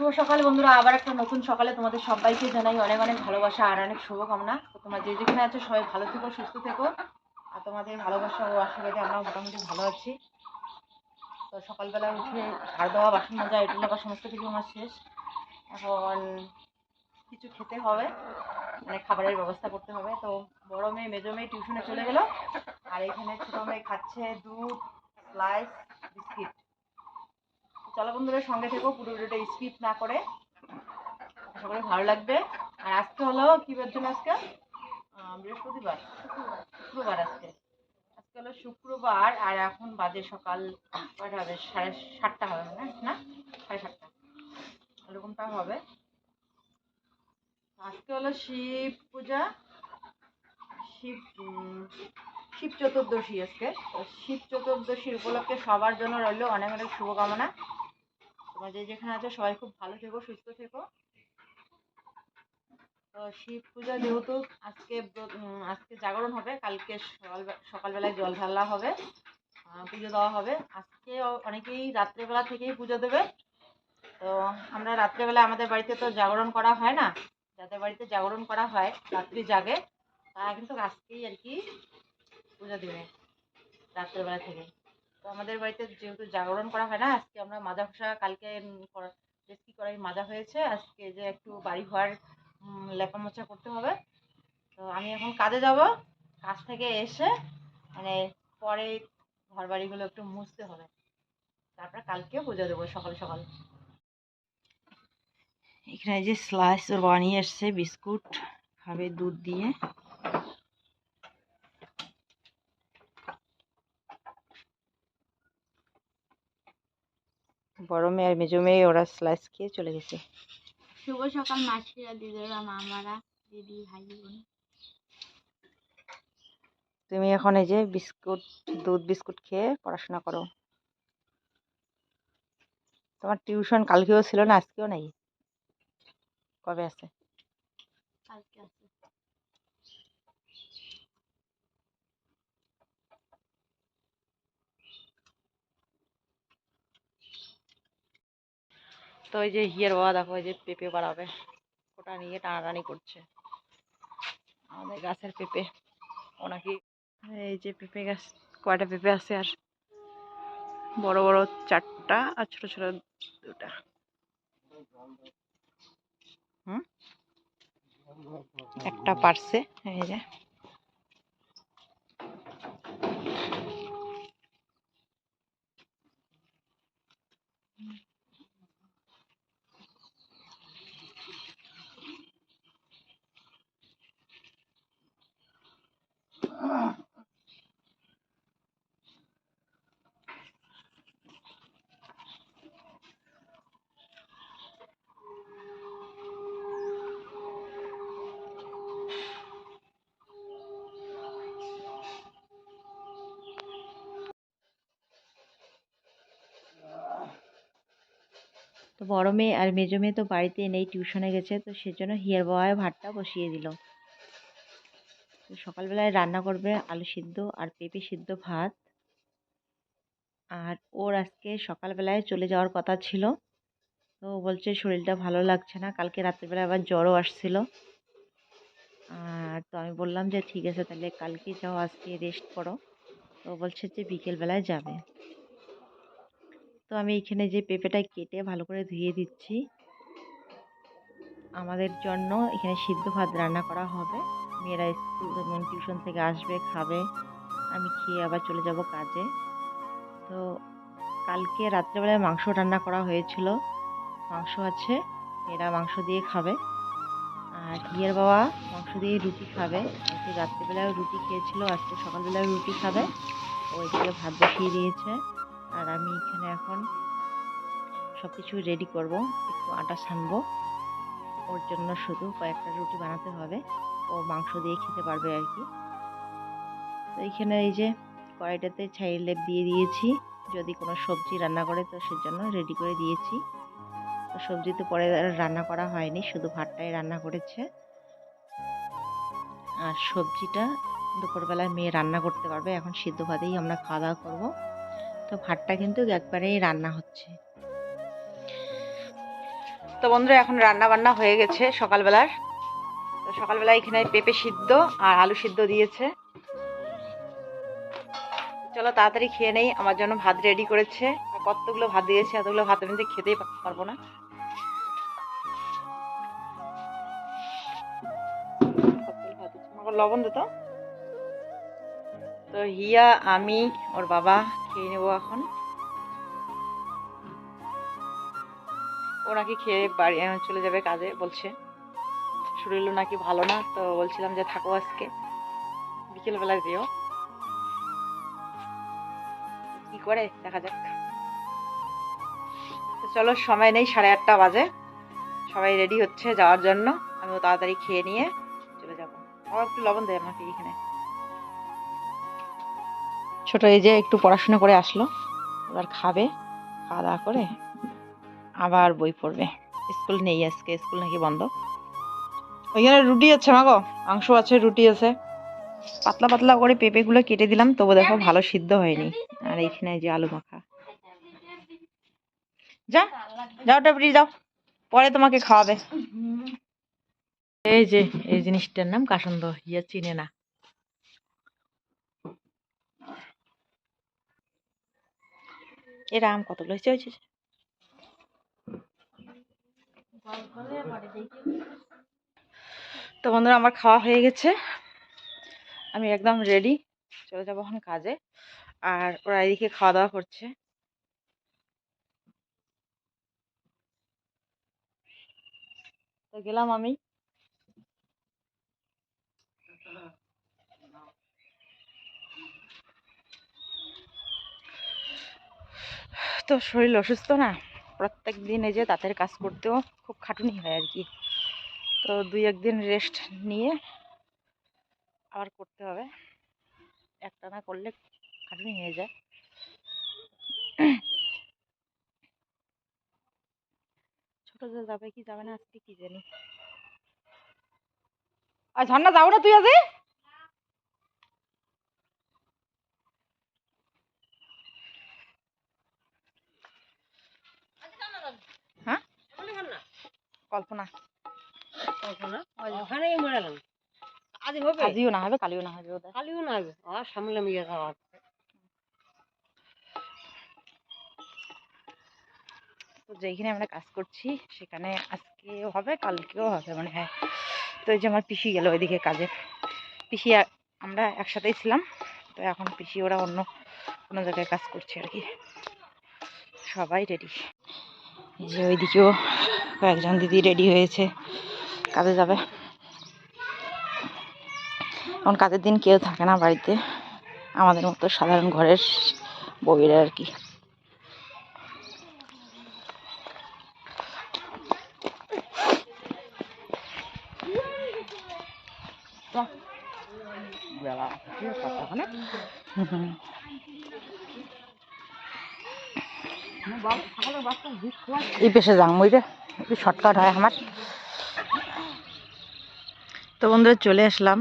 শুভ সকাল বন্ধুরা, আবার একটা নতুন সকালে তোমাদের সবাইকে জানাই অনেক অনেক ভালোবাসা আর অনেক শুভকামনা। তো তোমরা যে যেখানে আছো সবাই ভালো থেকো, সুস্থ থেকো। আর তোমাদের ভালোবাসা ও আশীর্বাদে আমরা মোটামুটি ভালো আছি। তো সকালবেলা উঠে ঝাড় দেওয়া, বাসন মাজা এটু লাগা সমস্ত কিছু আমার শেষ। এখন কিছু খেতে হবে মানে খাবারের ব্যবস্থা করতে হবে। তো বড় মেয়ে, মেজো মেয়ে টিউশনে চলে গেলো। আর এখানে ছোটো মেয়ে খাচ্ছে দুধ, স্লাইস, বিস্কিট। চলো বন্ধুরা, সঙ্গে থেকো, পুরো ভিডিওটা স্কিপ না করে। আশা করি ভালো লাগবে। আর আজকে হলো, কি জন্য আজকে? বৃহস্পতিবার। শুক্রবার আজকে। আজকে হলো শুক্রবার, আর এখন বাজে সকাল কয়টা হবে? সাড়ে সাতটা হবে না না? সাড়ে সাতটা। এরকমটা হবে। আজকে হলো শিব পূজা, শিব শিব চতুর্দশী আজকে। শিব চতুর্দশীর উপলক্ষে সবার জন্য রইল অনেক অনেক শুভকামনা। তোমরা যে যেখানে আছো, সবাই খুব ভালো থেকো, সুস্থ থেকো। তো শিব পূজা যেহেতু আজকে আজকে জাগরণ হবে, কালকে সকাল সকালবেলায় জল ঢালা হবে পুজো দেওয়া হবে। আজকে অনেকেই রাত্রেবেলা থেকেই পুজো দেবে। তো আমরা রাত্রেবেলা আমাদের বাড়িতে তো জাগরণ করা হয় না। যাদের বাড়িতে জাগরণ করা হয়, রাত্রি জাগে, তারা কিন্তু আজকেই আর কি পুজো দেবে, রাত্রেবেলা থেকে তো আমাদের বাড়িতে যেহেতু জাগরণ করা হয় না, আজকে আমরা মাজা ঘষা কালকে রেসকি করাই মাজা হয়েছে। আজকে যে একটু বাড়ি ঘর লেপা মোছা করতে হবে। তো আমি এখন কাজে যাব, কাজ থেকে এসে মানে পরে ঘর বাড়িগুলো একটু মুছতে হবে। তারপরে কালকে পুজো দেবো সকাল সকাল। এখানে যে স্লাইস বানিয়ে এসছে, বিস্কুট, খাবে দুধ দিয়ে। বড় মেয়ে আর মেজো মেয়ে ওরা স্লাইস খেয়ে চলে গেছে। শুভ সকাল মাসিরা দিদিরা মামারা দিদি ভাই বোন। তুমি এখন এই যে বিস্কুট দুধ বিস্কুট খেয়ে পড়াশোনা করো। তোমার টিউশন কালকেও ছিল না আজকেও নাই? কবে আছে? কালকে তো ওই যে হিয়ার বাবা দেখো, ওই যে পেঁপে বাড়াবে। ওটা নিয়ে টানাটানি করছে। আমাদের গাছের পেঁপে। ও নাকি এই যে পেঁপে গাছ, কয়টা পেঁপে আছে আর? বড় বড় চারটা আর ছোট ছোট দুটা। হুম? একটা পারছে, এই যে। তো বড় মেয়ে আর মেজো মেয়ে তো বাড়িতে নেই টিউশনে গেছে, তো সেজন্য হিয়ার বাবায় ভাতটা বসিয়ে দিল। তো সকালবেলায় রান্না করবে আলু সিদ্ধ আর পেঁপে সিদ্ধ ভাত। আর ওর আজকে সকালবেলায় চলে যাওয়ার কথা ছিল। তো বলছে শরীরটা ভালো লাগছে না, কালকে রাত্রিবেলা আবার জ্বরও আসছিল। আর তো আমি বললাম যে ঠিক আছে, তাহলে কালকে যাও, আজকে রেস্ট করো। তো বলছে যে বিকেলবেলায় যাবে। তো আমি এখানে যে পেঁপেটা কেটে ভালো করে ধুয়ে দিচ্ছি। আমাদের জন্য এখানে সিদ্ধ ভাত রান্না করা হবে। মেয়েরা স্কুল যেমন টিউশন থেকে আসবে, খাবে, আমি খেয়ে আবার চলে যাব কাজে। তো কালকে রাত্রেবেলায় মাংস রান্না করা হয়েছিল। মাংস আছে, মেয়েরা মাংস দিয়ে খাবে। আর হিয়ের বাবা মাংস দিয়ে রুটি খাবে। আজকে রাত্রিবেলায় রুটি খেয়েছিল, আজকে সকালবেলায় রুটি খাবে। ওইদিকে ভাত বসিয়ে দিয়েছে। আর আমি এখানে এখন সব কিছু রেডি করব, একটু আটা ছানবো। ওর জন্য শুধু কয়েকটা রুটি বানাতে হবে। ও মাংস দিয়ে খেতে পারবে আর কি। তো এইখানে এই যে কড়াইটাতে ছাই লেপ দিয়ে দিয়েছি। যদি কোনো সবজি রান্না করে তো সেজন্য রেডি করে দিয়েছি। তো সবজি তো পরে রান্না করা হয়নি, শুধু ভাতটাই রান্না করেছে। আর সবজিটা দুপুরবেলায় মেয়ে রান্না করতে পারবে। এখন সিদ্ধ ভাতেই আমরা খাওয়া দাওয়া করব। তো ভাতটা কিন্তু একবারেই রান্না হচ্ছে। তো বন্ধুরা, এখন রান্না বান্না হয়ে গেছে সকালবেলার। তো সকালবেলা এখানে পেঁপে সিদ্ধ আর আলু সিদ্ধ দিয়েছে। চলো তাড়াতাড়ি খেয়ে নেই, আমার জন্য ভাত রেডি করেছে। আর কতগুলো ভাত দিয়েছে, এতগুলো ভাত আমি খেতেই পারব না। লবণ দিত তো হিয়া, আমি, ওর বাবা খেয়ে নেব এখন। ও নাকি খেয়ে বাড়ি চলে যাবে কাজে, বলছে। শরীরও নাকি ভালো না, তো বলছিলাম যে থাকো আজকে। বিকেলবেলা যেও। কি করে? দেখা যাক। চলো, সময় নেই, সাড়ে আটটা বাজে। সবাই রেডি হচ্ছে যাওয়ার জন্য। আমিও তাড়াতাড়ি খেয়ে নিয়ে চলে যাব। আমার একটু লবণ দেয় আমাকে এখানে। ছোট এই যে একটু পড়াশোনা করে আসলো, এবার খাবে, খাওয়া দাওয়া করে আবার বই পড়বে। স্কুল নেই আজকে, স্কুল নাকি বন্ধ। ওইখানে রুটি আছে মাগো, মাংস আছে, রুটি আছে। পাতলা পাতলা করে পেঁপেগুলো কেটে দিলাম, তবু দেখো ভালো সিদ্ধ হয়নি। আর এইখানে যে আলু মাখা। যা, যাও টাপড়ি যাও পরে তোমাকে খাওয়াবে। এই যে, এই জিনিসটার নাম কাসন্দ ইয়া চিনে না। এরা আম কতগুলো হয়েছে হয়েছে তো বন্ধুরা, আমার খাওয়া হয়ে গেছে। আমি একদম রেডি চলে যাব এখন কাজে। আর ওরা এদিকে খাওয়া দাওয়া করছে। তো গেলাম আমি। তো শরীর অসুস্থ না? প্রত্যেক দিন এই যে দাঁতের কাজ করতেও খুব খাটুনি হয় আর কি। তো দুই একদিন রেস্ট নিয়ে আবার করতে হবে। একটা না করলে খাটুনি হয়ে যায়। ছোট যাবে কি যাবে না আজকে কি জানি। আর ঝর্ণা যাব না তুই আজকে হ্যাঁ কল্পনা। ওখানেই মরালাম। আজ হবে? আজিও না হবে কালিও না হবে ওদের। কালিও না হবে আর সামলাম খাওয়ার। তো যেখানে আমরা কাজ করছি সেখানে আজকেও হবে কালকেও হবে মানে হ্যাঁ। তো এই যে আমার পিসি গেল ওইদিকে কাজে। পিসি আমরা একসাথেই ছিলাম তো এখন পিসি ওরা অন্য কোনো জায়গায় কাজ করছে আর কি। সবাই রেডি যে ওইদিকেও কয়েকজন দিদি রেডি হয়েছে। কাজে যাবে। এখন কাজের দিন কেউ থাকে না বাড়িতে। আমাদের মতো সাধারণ ঘরের বউয়েরা আর কি। হুম। এই পেশে যাং মই রে শর্টকাট হয় আমার। তো বন্ধুরা, চলে আসলাম।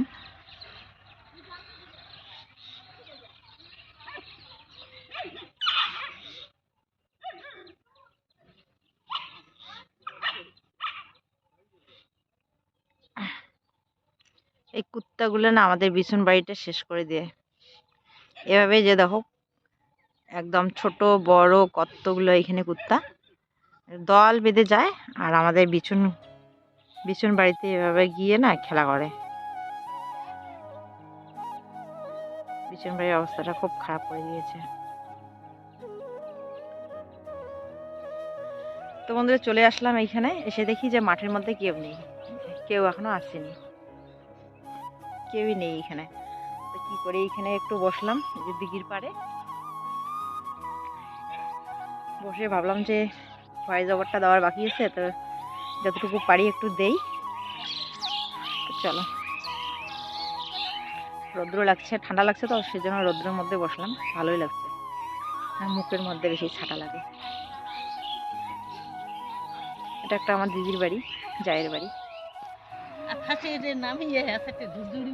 এই কুত্তাগুলো না আমাদের বিছুন বাড়িটা শেষ করে দিয়ে। এভাবে যে দেখো, একদম ছোট, বড়, কতগুলো এখানে কুত্তা। দল বেঁধে যায় আর আমাদের বিছুন বিছুন বাড়িতে এভাবে গিয়ে না খেলা করে। বিছুন বাড়ির অবস্থাটা খুব খারাপ করে দিয়েছে। তো বন্ধুরা চলে আসলাম এইখানে, এসে দেখি যে মাঠের মধ্যে কেউ নেই। কেউ এখনও আসেনি। কেউই নেই এখানে তো কি করে এইখানে একটু বসলাম যে দিঘির পাড়ে। বসে ভাবলাম যে ভয়েস ওভারটা দেওয়ার বাকি আছে তো যতটুকু পারি একটু দেই। তো চলো। রৌদ্র লাগছে ঠান্ডা লাগছে তো সেজন্য রৌদ্রের মধ্যে বসলাম ভালোই লাগছে। আর মুখের মধ্যে বেশি ছাটা লাগে। এটা একটা আমার দিদির বাড়ি জায়ের বাড়ি।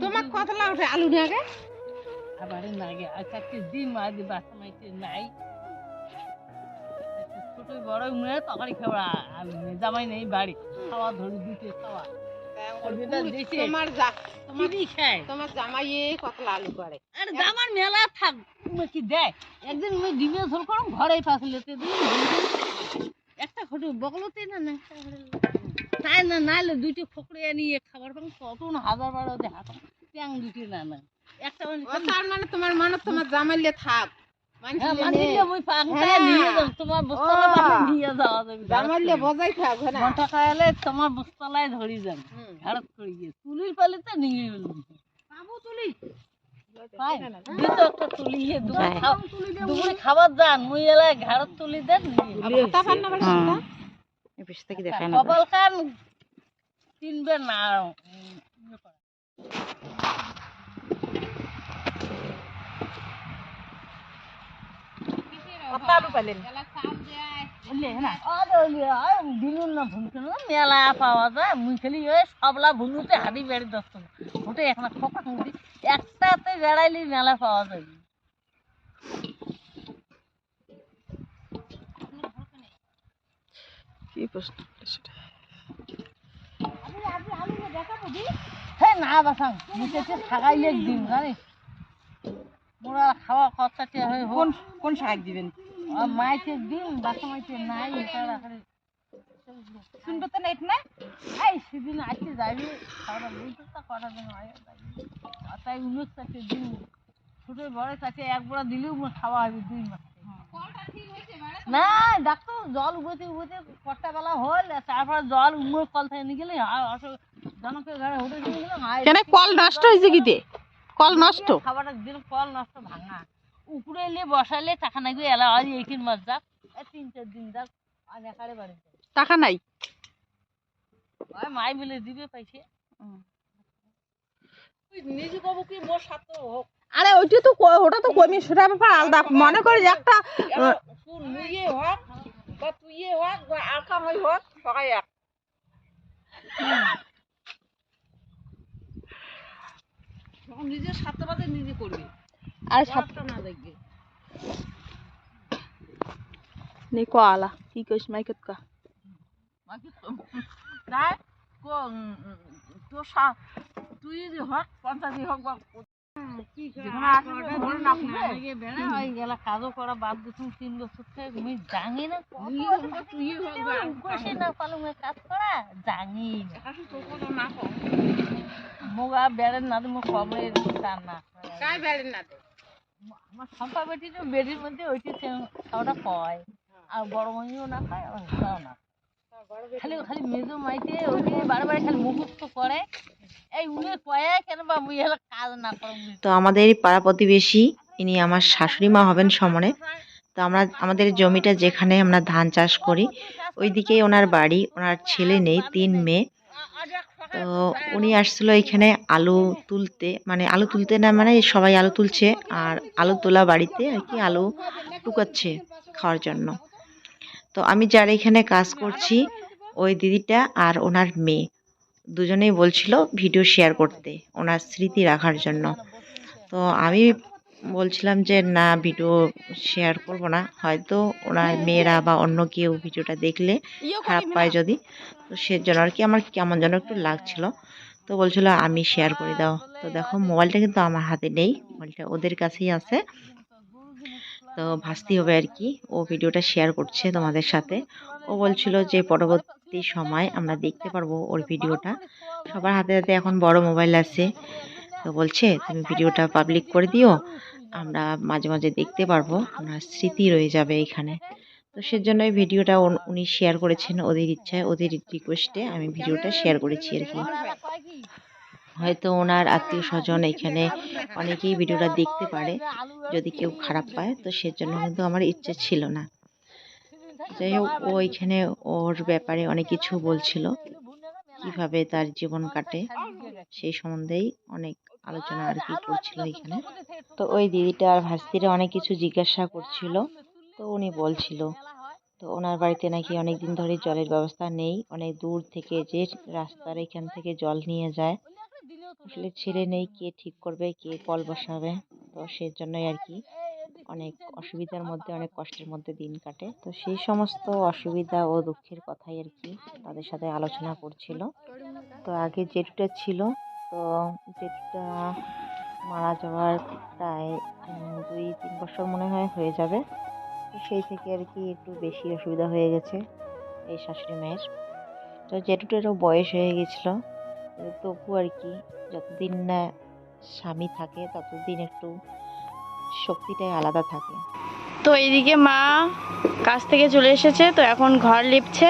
তোমার কত লাউ উঠে আলু নিয়ে আগে। আবার না আগে আর চারটে ডিম আর বাসা মাইতে নাই। মেয়ে তরকারি খাওয়া আর জামাই নেই বাড়ি। খাওয়া ধরে দিতে খাওয়া। দিছে। তোমার যা তোমার খায়? তোমার জামাইয়ে কত লালু করে। আরে জামার মেলা থাক কি দেয় একদিন ডিমে ঝোল করো একটা খটু বকলতে না না তাই না নাইলে দুইটি ফকড়ে নিয়ে খাবার পান কত না হাজার বারো হাত ট্যাং দুটি না না। একটা মানে তোমার মনে তোমার জামাইলে থাক। হ্যাঁ, হ্যাঁ। তোমার বস্তালা ও। পাশে নিয়ে যাওয়া যাবে জামাইলে বজাই থাক না ঘণ্টা খাইলে তোমার বস্তালায় ধরি। করে গিয়ে। তুলির নিয়ে তুলি। তুলি খাবার যান মুই এলাই ঘাড়ত তুলি দেন হ্যাঁ। কপাল খান তিনবার না। পাইলেন বুঝলে না? আরে ওই আর দিনুন না ভুলকে না মেলা পাওয়া যায়। মুই খালি ওই সবলা ভুলুতে হাড়ি বেড়ে দশ ওটা এখন খোকা মুদি একটাতে বেড়াইলি মেলা পাওয়া যায়। কি প্রশ্ন সেটা? হে না বাসাং মুখে থাকাইলে দিন জানিস? মোরা খাওয়া খরচা হয়ে কোন কোন শাক দিবেন? দিন বাসা নাই তারা শুনবে তো নেট না? এই সেদিন আসতে যাবি খাওয়া বলতে তা কটা দিন আয় তাই উনিশ চারটে দিন ছোট বড় চারটে এক বড় দিলেও খাওয়া হবে দুই মাস। না ডাক্তার জল উবেতে উবেতে কটা বেলা হল তারপরে জল উমর কল থেকে নিয়ে গেলে জনকের ঘরে হোটেল নিয়ে গেলাম কেন কল নষ্ট হয়েছে কল নষ্ট? খাবারটা দিন কল নষ্ট ভাঙা। উপরে এলে বসাইলে টাকা নাকি এলা আজ এইখান মাস যাক এই তিন চার দিন যাক আর একারে বাড়ি যাক। টাকা নাই? ওই মাই মিলে দিবে পাইছে তুই নিজে কব কি মোর সাথে হোক। আরে ওইটা তো ওটা তো কমি সেটা ব্যাপার আলাদা। মনে করে যে একটা তুই মুইয়ে হোক বা তুইয়ে হোক বা আর কামাই হোক সবাই এক। নিজের সাথে বাদে নিজে করবি। আর না ক আলা কি কইস মাইকত কা। তাই কো- উম, সা- তুই যদি হোক পঞ্চাশি হোক বা কাজও করা বাদ দিছুম তিন বছর থেকে মুই জানি না না পালং কাজ করা? জানি না। মোগা বেড়ে না তুমি কবে তার না। কাই না আমার সম্পা বেটি তো বেডির মধ্যে ওইটি খাওয়াটা কয়। আর বড় মহিও না খায়, আর খাও না। খালি খালি মেজো মাইতে ওইটি বারে বারে খালি মুখস্থ করে। এই উনি কয়ে কেন বা মুই হলো কাজ না করো তো আমাদের পাড়া প্রতিবেশী, ইনি আমার শাশুড়ি মা হবেন সমনে তো আমরা, আমাদের জমিটা যেখানে আমরা ধান চাষ করি, ওইদিকেই ওনার বাড়ি, ওনার ছেলে নেই, তিন মেয়ে। তো উনি আসছিল এখানে আলু তুলতে মানে আলু তুলতে না মানে সবাই আলু তুলছে আর আলু তোলা বাড়িতে আর কি আলু টুকাচ্ছে খাওয়ার জন্য। তো আমি যার এখানে কাজ করছি, ওই দিদিটা আর ওনার মেয়ে, দুজনেই বলছিল ভিডিও শেয়ার করতে, ওনার স্মৃতি রাখার জন্য। তো আমি বলছিলাম যে না ভিডিও শেয়ার করব না। হয়তো ওনার মেয়েরা বা অন্য কেউ ভিডিওটা দেখলে খারাপ পায় যদি। তো সেজন্য আর কি আমার কেমন যেন একটু লাগছিল। তো বলছিল আমি শেয়ার করে দাও। তো দেখো মোবাইলটা কিন্তু আমার হাতে নেই। মোবাইলটা ওদের কাছেই আছে। তো ভাসতে হবে আর কি। ও ভিডিওটা শেয়ার করছে তোমাদের সাথে। ও বলছিল যে পরবর্তী সময় আমরা দেখতে পারব ওর ভিডিওটা সবার হাতে হাতে এখন বড় মোবাইল আছে। তো বলছে তুমি ভিডিওটা পাবলিক করে দিও। আমরা মাঝে মাঝে দেখতে পারব, ওনার স্মৃতি রয়ে যাবে এখানে। তো সেজন্য এই ভিডিওটা উনি শেয়ার করেছেন ওদের ইচ্ছায়, ওদের রিকোয়েস্টে আমি ভিডিওটা শেয়ার করেছি আর কি। হয়তো ওনার আত্মীয় স্বজন এখানে অনেকেই ভিডিওটা দেখতে পারে, যদি কেউ খারাপ পায়, তো সেজন্য কিন্তু আমার ইচ্ছে ছিল না। যাই হোক, ও এখানে ওর ব্যাপারে অনেক কিছু বলছিল, কীভাবে তার জীবন কাটে, সেই সম্বন্ধেই অনেক আলোচনা আর কি করছিল এখানে। তো ওই দিদিটা আর ভাস্তিরা অনেক কিছু জিজ্ঞাসা করছিল। তো উনি বলছিল তো ওনার বাড়িতে নাকি অনেক দিন ধরে জলের ব্যবস্থা নেই। অনেক দূর থেকে যে রাস্তার এখান থেকে জল নিয়ে যায়। আসলে ছেলে নেই কে ঠিক করবে কে কল বসাবে। তো সেই জন্যই আর কি অনেক অসুবিধার মধ্যে অনেক কষ্টের মধ্যে দিন কাটে। তো সেই সমস্ত অসুবিধা ও দুঃখের কথাই আর কি তাদের সাথে আলোচনা করছিল। তো আগে জেঠুটা ছিল তো জেঠুটা মারা যাওয়ার প্রায় দুই, তিন বছর মনে হয় হয়ে যাবে। সেই থেকে আর কি একটু বেশি অসুবিধা হয়ে গেছে এই শাশুড়ি মায়ের। তো জেঠুটারও বয়স হয়ে গেছিল তবু আর কি যতদিন না স্বামী থাকে, ততদিন একটু শক্তিটাই আলাদা থাকে। তো এইদিকে মা কাজ থেকে চলে এসেছে, তো এখন ঘর লিপছে।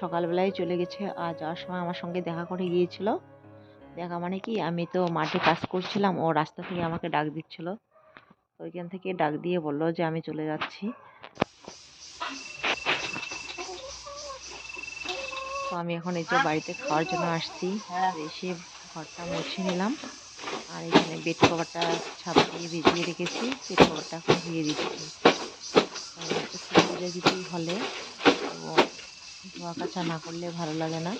সকালবেলায় চলে গেছে। আর যাওয়ার সময় আমার সঙ্গে দেখা করে গিয়েছিল। দেখা মানে কি, আমি তো মাঠে কাজ করছিলাম, ও রাস্তা থেকে আমাকে ডাক দিচ্ছিল। ওইখান থেকে ডাক দিয়ে বলল যে আমি চলে যাচ্ছি। তো আমি এখন এই যে বাড়িতে খাওয়ার জন্য আসছি। এসে ঘরটা মুছে নিলাম। আর এখানে বেড কভারটা ছাপ দিয়ে ভিজিয়ে রেখেছি। বেড কভারটা এখন ধুয়ে দিচ্ছি। হলে ধোয়া কাচা না করলে ভালো লাগে না।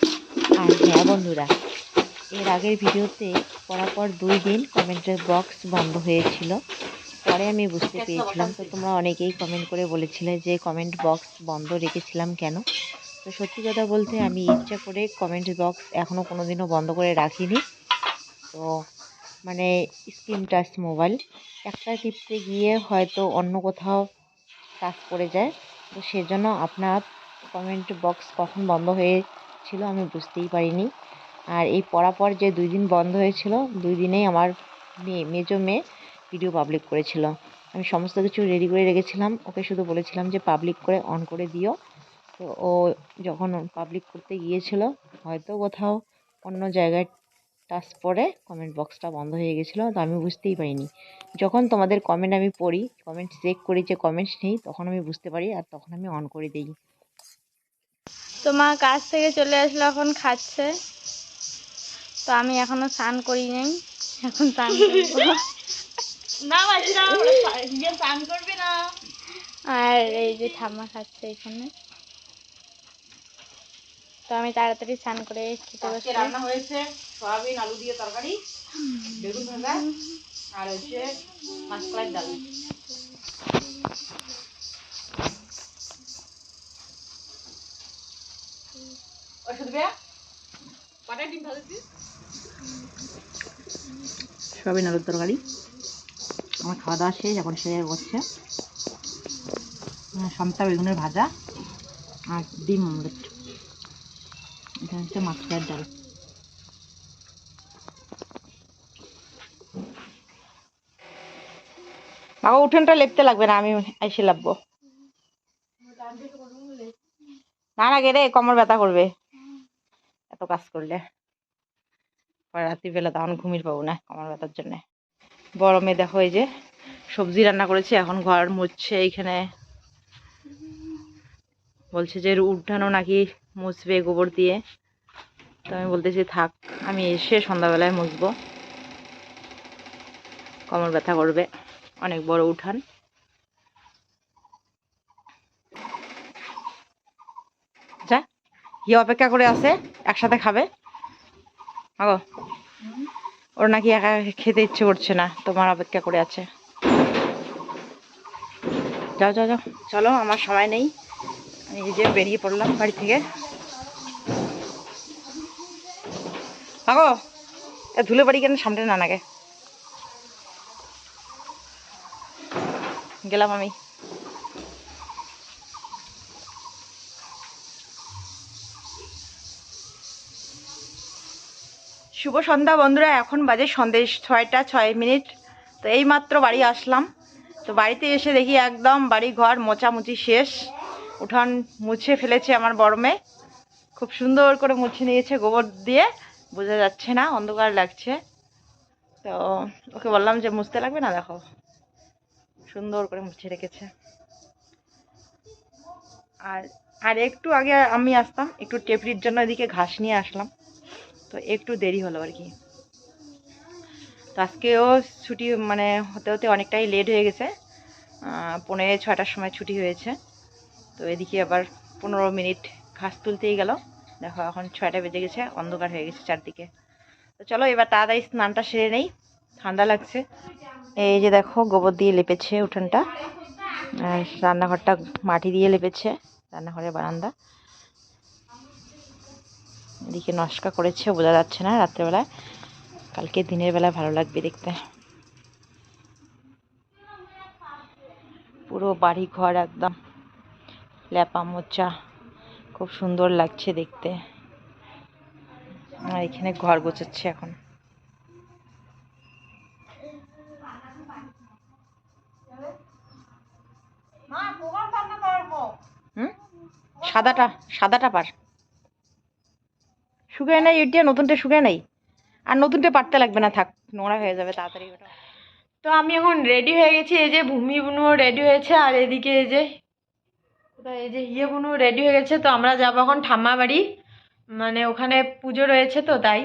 আর হ্যাঁ বন্ধুরা এর আগের ভিডিওতে পরাপর দুই দিন কমেন্টের বক্স বন্ধ হয়েছিল। পরে আমি বুঝতে পেরেছিলাম তো তোমরা অনেকেই কমেন্ট করে বলেছিলে যে কমেন্ট বক্স বন্ধ রেখেছিলাম কেন? তো সত্যি কথা বলতে আমি ইচ্ছা করে কমেন্ট বক্স এখনও কোনো দিনও বন্ধ করে রাখিনি। তো মানে স্ক্রিন টাচ মোবাইল একটা টিপতে গিয়ে হয়তো অন্য কোথাও টাচ পড়ে যায়। তো সেজন্য আপনার কমেন্ট বক্স কখন বন্ধ হয়েছিল আমি বুঝতেই পারিনি। আর এই পরাপর যে দুই দিন বন্ধ হয়েছিল, দুই দিনেই আমার মেয়ে, মেজো মেয়ে ভিডিও পাবলিক করেছিল। আমি সমস্ত কিছু রেডি করে রেখেছিলাম। ওকে শুধু বলেছিলাম যে পাবলিক করে অন করে দিও। তো ও যখন পাবলিক করতে গিয়েছিল, হয়তো কোথাও অন্য জায়গায় টাচ পরে কমেন্ট বক্সটা বন্ধ হয়ে গেছিল। তো আমি বুঝতেই পারিনি। যখন তোমাদের কমেন্ট আমি পড়ি কমেন্ট চেক করি যে কমেন্টস নেই, তখন আমি বুঝতে পারি আর তখন আমি অন করে দিই। তো মা কাজ থেকে চলে আসলো এখন খাচ্ছে। তো আমি এখনও স্নান করি নাই। এখন স্নান না স্নান করবে না। আর এই যে ঠাম্মা খাচ্ছে এখানে। তো আমি তাড়াতাড়ি স্নান করে খেতে বসছি রান্না হয়েছে সয়াবিন আলু দিয়ে তরকারি বেগুন ভাজা আর হচ্ছে মাছকলাই ডাল। আলুর তরকারি। আমার খাওয়া দাওয়া শেষ এখন সে হচ্ছে সামতা বেগুনের ভাজা আর ডিম অমলেট। এটা হচ্ছে মাছের ডাল। বাবা উঠোনটা লেপতে লাগবে না আমি এসে লাভবো না না গেলে কোমর ব্যথা করবে। কাজ করলে। পরে রাত্রিবেলা তখন ঘুমির পাবো না কোমর ব্যথার জন্যে। গরমে দেখো এই যে, সবজি রান্না করেছে, এখন ঘর মুছছে এইখানে। বলছে যে উঠানো নাকি মুছবে গোবর দিয়ে। তো আমি বলতেছি, থাক, আমি এসে সন্ধ্যাবেলায় মুছবো। কোমর ব্যথা করবে, অনেক বড় উঠান যা ইয়ে অপেক্ষা করে আছে, একসাথে খাবে। আগো, ওর নাকি একা খেতে ইচ্ছে করছে না, তোমার অপেক্ষা করে আছে। যাও যাও যাও, চলো, আমার সময় নেই। আমি যে বেরিয়ে পড়লাম বাড়ি থেকে। আগো ধুলে বাড়ি কেন সামনে না নাগে? গেলাম আমি। শুভ সন্ধ্যা বন্ধুরা, এখন বাজে সন্দেশ ছয়টা ছয় মিনিট। তো এই মাত্র বাড়ি আসলাম। তো বাড়িতে এসে দেখি একদম বাড়ি ঘর মোচামুচি শেষ। উঠান মুছে ফেলেছে আমার বড় খুব সুন্দর করে মুছে নিয়েছে গোবর দিয়ে। বোঝা যাচ্ছে না, অন্ধকার লাগছে। তো ওকে বললাম যে, মুছতে লাগবে না দেখো? সুন্দর করে মুছে রেখেছে। আর আর একটু আগে আমি আসতাম, একটু টেপরির জন্য এদিকে ঘাস নিয়ে আসলাম। তো একটু দেরি হলো আর কি। তো আজকেও ছুটি মানে হতে হতে অনেকটাই লেট হয়ে গেছে। পনেরো পৌনে ছয়টার সময় ছুটি হয়েছে। তো এদিকে আবার পনেরো মিনিট ঘাস তুলতেই গেল। দেখো এখন ছয়টা বেজে গেছে, অন্ধকার হয়ে গেছে চারদিকে। তো চলো এবার তাড়াতাড়ি স্নানটা সেরে নেই, ঠান্ডা লাগছে। এই যে দেখো গোবর দিয়ে লেপেছে উঠোনটা। আর রান্নাঘরটা মাটি দিয়ে লেপেছে, রান্নাঘরের বারান্দা। এদিকে নস্কা করেছে, বোঝা যাচ্ছে না রাত্রেবেলায়। কালকে দিনের বেলায় ভালো লাগবে দেখতে। পুরো বাড়ি ঘর একদম ল্যাপা মোচা, খুব সুন্দর লাগছে দেখতে। আর এখানে ঘর গোছাচ্ছে এখন। সাদাটা সাদাটা পার। শুকিয়ে নাই এটা নতুনটা শুকিয়ে নাই। আর নতুনটা পারতে লাগবে না, থাক, নোংরা হয়ে যাবে তাড়াতাড়ি ওটা। তো আমি এখন রেডি হয়ে গেছি, এই যে ভূমি বুনুও রেডি হয়েছে, আর এদিকে এই যে, কোথায়, এই যে ইয়ে বুনু রেডি হয়ে গেছে, তো আমরা যাব এখন ঠাম্মা বাড়ি। মানে ওখানে পুজো রয়েছে তো, তাই।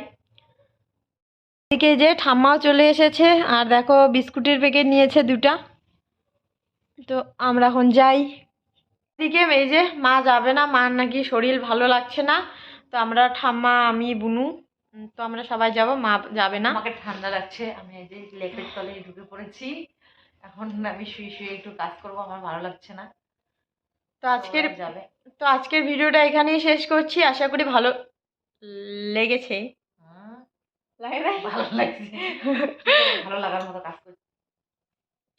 এদিকে যে ঠাম্মাও চলে এসেছে, আর দেখো বিস্কুটের প্যাকেট নিয়েছে দুটা। তো আমরা এখন যাই। এদিকে এই যে মা যাবে না, মার নাকি শরীর ভালো লাগছে না। তো আমরা ঠাম্মা আমি বুনু তো আমরা সবাই যাব মা যাবে না। আমাকে ঠান্ডা লাগছে আমি এই যে লেপের তলে ঢুকে পড়েছি। এখন আমি শুয়ে শুয়ে একটু কাজ করব আমার ভালো লাগছে না। তো আজকের যাবে। তো আজকের ভিডিওটা এখানেই শেষ করছি আশা করি ভালো লেগেছে। লাগে না? ভালো লাগছে। ভালো লাগার মতো কাজ করছি।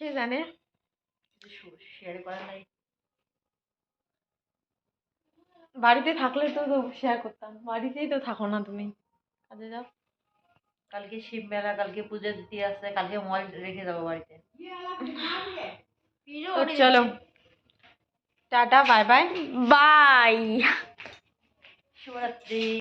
কে জানে? শেয়ার করার নাই। বাড়িতে থাকলে তো শেয়ার করতাম। বাড়িতেই তো থাকো না তুমি। কাজে যাও। কালকে শিব মেলা কালকে পুজো দিতে আসছে কালকে মল রেখে যাব বাড়িতে। চলো। টাটা বাই বাই বাই শুভরাত্রি।